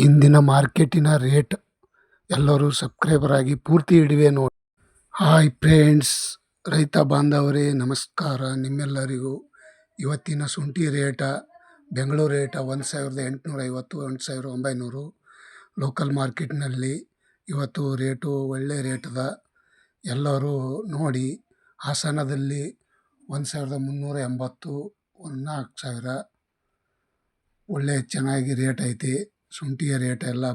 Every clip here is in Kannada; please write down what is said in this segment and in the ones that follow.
ಇಂದಿನ ಮಾರ್ಕೆಟಿನ ರೇಟ್ ಎಲ್ಲರೂ ಸಬ್ಸ್ಕ್ರೈಬರ್ ಆಗಿ ಪೂರ್ತಿ ಇಡುವೆ ನೋಡಿ. ಹಾಯ್ ಫ್ರೆಂಡ್ಸ್, ರೈತ ಬಾಂಧವರೇ, ನಮಸ್ಕಾರ. ನಿಮ್ಮೆಲ್ಲರಿಗೂ ಇವತ್ತಿನ ಶುಂಠಿ ರೇಟ ಬೆಂಗಳೂರು ರೇಟ ಒಂದು ಸಾವಿರದ ಎಂಟುನೂರ ಐವತ್ತು, ಒಂದು ಸಾವಿರದ ಒಂಬೈನೂರು. ಲೋಕಲ್ ಮಾರ್ಕೆಟ್ನಲ್ಲಿ ಇವತ್ತು ರೇಟು ಒಳ್ಳೆ ರೇಟದ. ಎಲ್ಲರೂ ನೋಡಿ, ಹಾಸನದಲ್ಲಿ ಒಂದು ಸಾವಿರದ ಮುನ್ನೂರ ಎಂಬತ್ತು, ಒಂದು ನಾಲ್ಕು ಸಾವಿರ. ಒಳ್ಳೆ ಚೆನ್ನಾಗಿ ರೇಟ್ ಐತಿ. ಶುಂಠಿಯ ರೇಟ್ ಎಲ್ಲ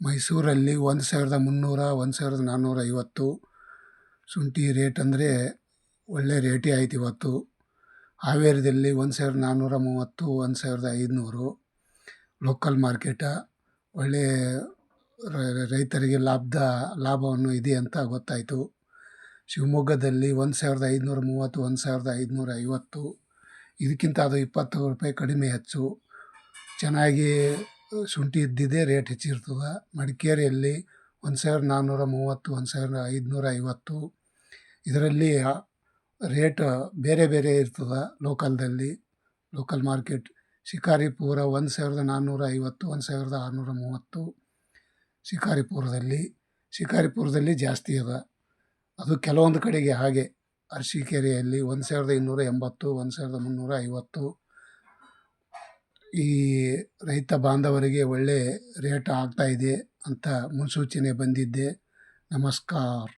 ಮೈಸೂರಲ್ಲಿ ಒಂದು ಸಾವಿರದ ಮುನ್ನೂರ, ಒಂದು ಸಾವಿರದ ನಾನ್ನೂರ ಐವತ್ತು. ಶುಂಠಿ ರೇಟ್ ಅಂದರೆ ಒಳ್ಳೆ ರೇಟೇ ಆಯ್ತು ಇವತ್ತು. ಹಾವೇರಿದಲ್ಲಿ ಒಂದು ಸಾವಿರದ ನಾನ್ನೂರ ಮೂವತ್ತು, ಒಂದು ಸಾವಿರದ ಐದುನೂರು. ಲೋಕಲ್ ಮಾರ್ಕೆಟ ಒಳ್ಳೆ ರೈತರಿಗೆ ಲಾಭದ, ಲಾಭವನ್ನು ಇದೆ ಅಂತ ಗೊತ್ತಾಯಿತು. ಶಿವಮೊಗ್ಗದಲ್ಲಿ ಒಂದು ಸಾವಿರದ ಐದುನೂರ ಮೂವತ್ತು, ಒಂದು ಸಾವಿರದ ಐದುನೂರ ಐವತ್ತು. ಇದಕ್ಕಿಂತ ಅದು ಇಪ್ಪತ್ತು ರೂಪಾಯಿ ಕಡಿಮೆ ಹೆಚ್ಚು. ಚೆನ್ನಾಗಿ ಶುಂಠಿ ಇದ್ದಿದ್ದೇ ರೇಟ್ ಹೆಚ್ಚಿರ್ತದೆ. ಮಡಿಕೇರಿಯಲ್ಲಿ ಒಂದು ಸಾವಿರದ ನಾನ್ನೂರ ಮೂವತ್ತು ಒಂದು ಸಾವಿರದ ಐದುನೂರ ಐವತ್ತು ಇದರಲ್ಲಿ ರೇಟ್ ಬೇರೆ ಬೇರೆ ಇರ್ತದೆ ಲೋಕಲ್ದಲ್ಲಿ. ಲೋಕಲ್ ಮಾರ್ಕೆಟ್ ಶಿಕಾರಿಪುರ ಒಂದು ಸಾವಿರದ ನಾನ್ನೂರ ಐವತ್ತು ಒಂದು ಸಾವಿರದ ಆರುನೂರ ಮೂವತ್ತು ಶಿಕಾರಿಪುರದಲ್ಲಿ ಶಿಕಾರಿಪುರದಲ್ಲಿ ಜಾಸ್ತಿ ಅದ. ಅದು ಕೆಲವೊಂದು ಕಡೆಗೆ ಹಾಗೆ. ಅರಸೀಕೆರೆಯಲ್ಲಿ ಒಂದು ಸಾವಿರದ ಇನ್ನೂರ ಎಂಬತ್ತು ಒಂದು ಸಾವಿರದ ಮುನ್ನೂರ ಐವತ್ತು ಈ ರೈತ ಬಾಂಧವರಿಗೆ ಒಳ್ಳೆ ರೇಟ್ ಆಗ್ತಾ ಇದೆ ಅಂತ ಮುನ್ಸೂಚನೆ ಬಂದಿದ್ದೆ. ನಮಸ್ಕಾರ.